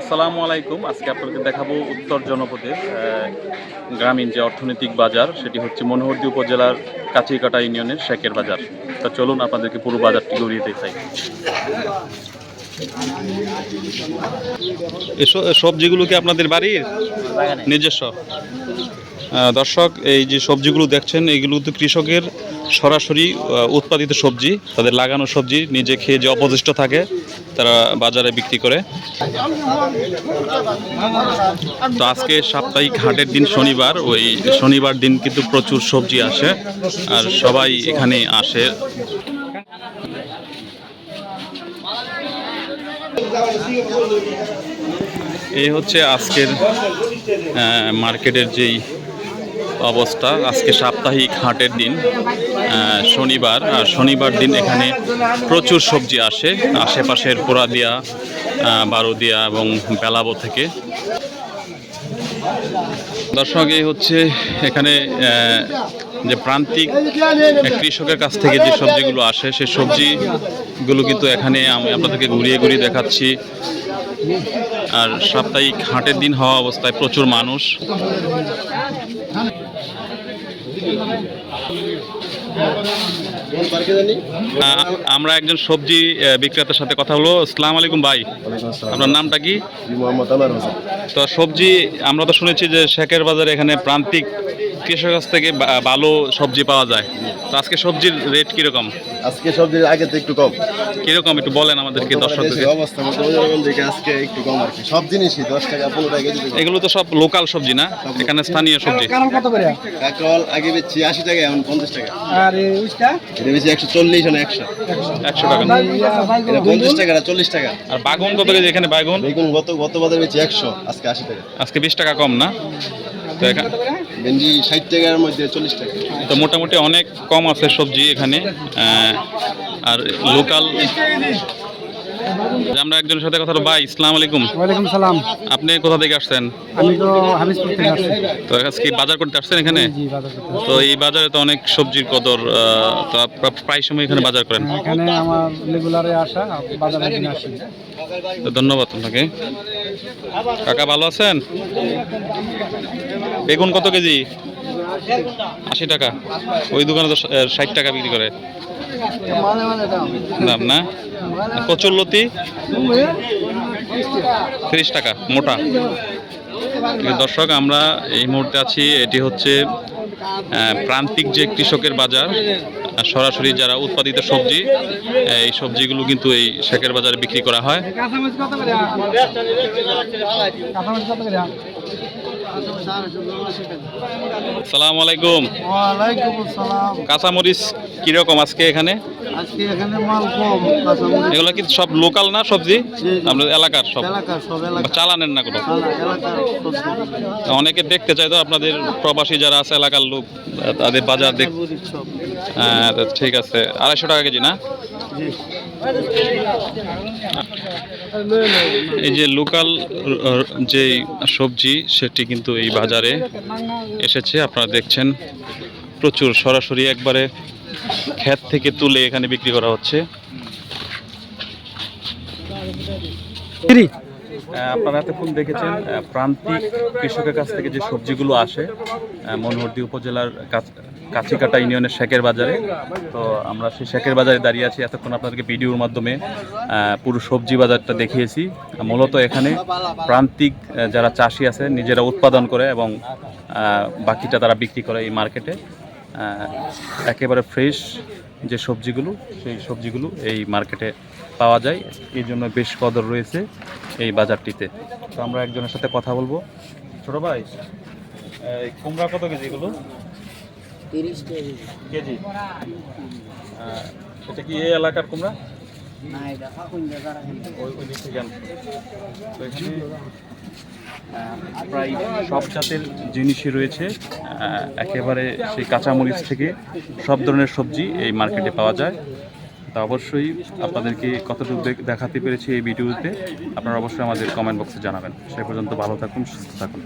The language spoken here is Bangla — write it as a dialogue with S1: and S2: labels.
S1: আসসালামু আলাইকুম। আজকে আপনাদের দেখাবো উত্তর জনপদের গ্রামীণ যে অর্থনৈতিক বাজার সেটি হচ্ছে মনোহরদী উপজেলার কাছিকাটা ইউনিয়নের শেখের বাজার। তা চলুন আপনাদেরকে পুরো বাজারটি ঘুরিয়ে দেখাই। সবজিগুলো কি আপনাদের বাড়ির? নিজস্ব। দর্শক এই যে সবজিগুলো দেখছেন এইগুলো তো কৃষকের সরাসরি উৎপাদিত সবজি তাদের লাগানো সবজি নিজে খেয়ে যে অবশিষ্ট থাকে তারা বাজারে বিক্রি করে। তো আজকে সাপ্তাহিক হাটের দিন শনিবার, ওই শনিবার দিন কিন্তু প্রচুর সবজি আসে, আর সবাই এখানে আসে। এই হচ্ছে আজকের মার্কেটের যেই অবস্থা। আজকে সাপ্তাহিক হাটের দিন শনিবার। আর শনিবার দিন এখানে প্রচুর সবজি আসে। আশেপাশের পোড়াদিয়া বারোদিয়া এবং বেলাবো থেকে। দর্শক, এই হচ্ছে এখানে যে প্রান্তিক কৃষকের কাছ থেকে যে সবজিগুলো আসে, সেই সবজিগুলো কিন্তু এখানে আমি আপনাদেরকে ঘুরিয়ে ঘুরিয়ে দেখাচ্ছি। আর সাপ্তাহিক হাটের দিন হওয়া অবস্থায় প্রচুর মানুষ। আমরা একজন সবজি বিক্রেতার সাথে কথা হলো। আসসালামু আলাইকুম ভাই। আপনার নামটা কি? তো সবজি আমরা তো শুনেছি যে শেখের বাজারে এখানে প্রান্তিক কৃষকের কাছ থেকে বা- ভালো সবজি পাওয়া যায়। তো আজকে সবজির রেট কীরকম?
S2: আজকে সবজির আগে তো একটু কম।
S1: কীরকম একটু বলেন আমাদেরকে দর্শকদেরকে।
S2: দেশের অবস্থা দিকে আজকে একটু কম আর কি। সব জিনিসই দশ টাকা পনেরো টাকা
S1: এগুলো তো সব লোকাল সবজি না? এখানে স্থানীয় সবজি।
S3: কারণ কত করে?
S2: কাকরল আগে বেচছি আশি টাকা এখন পঞ্চাশ টাকা।
S3: আর এই উইচটা
S2: এটা বেশি একশো চল্লিশ না একশো।
S1: একশো টাকা।
S2: এটা পঞ্চাশ টাকা না চল্লিশ টাকা।
S1: আর বাগুন কত কেজি এখানে? বাগুন?
S2: বেগুন গত গত বাজারে বেচি একশো আজকে আশি টাকা।
S1: আজকে বিশ টাকা কম না? তো এখানে
S2: ভেন্ডি ষাট টাকার মধ্যে চল্লিশ টাকা।
S1: তো মোটামুটি অনেক কম আছে সবজি এখানে আর লোকাল আমরা একজনের সাথে কথা ভাই ইসলাম আলাইকুম।
S3: ওয়ালাইকুম সালাম।
S1: আপনি কোথা থেকে আসছেন?
S3: আমি তো হাবিজপুর থেকে আসছি।
S1: তো আজকে বাজার করতে আসছেন এখানে?
S3: জি বাজার করতে
S1: তো এই বাজারে তো অনেক সবজির কদর তো প্রায় সময় এখানে বাজার করেন।
S3: এখানে আমার রেগুলারে আসা বাজারে দিন আসি।
S1: তো ধন্যবাদ আপনাকে। কাকা ভালো আছেন? বেগুন কত কেজি? আশি টাকা। ওই দোকানে তো ষাট টাকা বিক্রি করে।
S3: দাম।
S1: না? কচুরলতি তিরিশ টাকা মোটা। দর্শক আমরা এই মুহূর্তে আছি এটি হচ্ছে প্রান্তিক যে কৃষকের বাজার সরাসরি যারা উৎপাদিত সবজি এই সবজিগুলো কিন্তু এই শেখের বাজারে বিক্রি করা হয়। সালাম আলাইকুম। কাঁচামরিচ কীরকম আজকে এখানে?
S3: আজকে এখানে মাল কম
S1: এগুলো কি সব লোকাল না সবজি? আপনাদের এলাকার সব?
S3: এলাকার সব এলাকা
S1: চালানের না কোনো? অনেকে দেখতে চাই তো আপনাদের প্রবাসী যারা আছে এলাকার লোক তাদের বাজার দেখ হ্যাঁ, ঠিক আছে। আড়াইশো টাকা কেজি না? এই যে লোকাল যে সবজি সেটি কিন্তু এই বাজারে এসেছে আপনারা দেখছেন। প্রচুর সরাসরি একবারে ক্ষেত থেকে তুলে এখানে বিক্রি করা হচ্ছে। আপনারা এতক্ষণ দেখেছেন প্রান্তিক কৃষকের কাছ থেকে যে সবজিগুলো আসে মনোহরদী উপজেলার কাছ- কাছিকাটা ইউনিয়নের শেখের বাজারে। তো আমরা সেই শেখের বাজারে দাঁড়িয়ে আছি। এতক্ষণ আপনাদেরকে ভিডিওর মাধ্যমে পুরো সবজি বাজারটা দেখিয়েছি। মূলত এখানে প্রান্তিক যারা চাষি আছে নিজেরা উৎপাদন করে এবং বাকিটা তারা বিক্রি করে এই মার্কেটে। একেবারে ফ্রেশ যে সবজিগুলো সেই সবজিগুলো এই মার্কেটে পাওয়া যায়। এই জন্য বেশ কদর রয়েছে এই বাজারটিতে। তো আমরা একজনের সাথে কথা বলব। ছোট ভাই এই কুমড়া কত কেজি এগুলো?
S3: তিরিশ
S1: কেজি। আহ, এটা কি এই এলাকার কুমড়া? প্রায় সব জাতের জিনিসই রয়েছে। একেবারে সেই কাঁচামরিচ থেকে সব ধরনের সবজি এই মার্কেটে পাওয়া যায়। তা অবশ্যই আপনাদেরকে কতটুকু দেখাতে পেরেছি এই ভিডিওতে, আপনারা অবশ্যই আমাদের কমেন্ট বক্সে জানাবেন। সে পর্যন্ত ভালো থাকুন, সুস্থ থাকুন।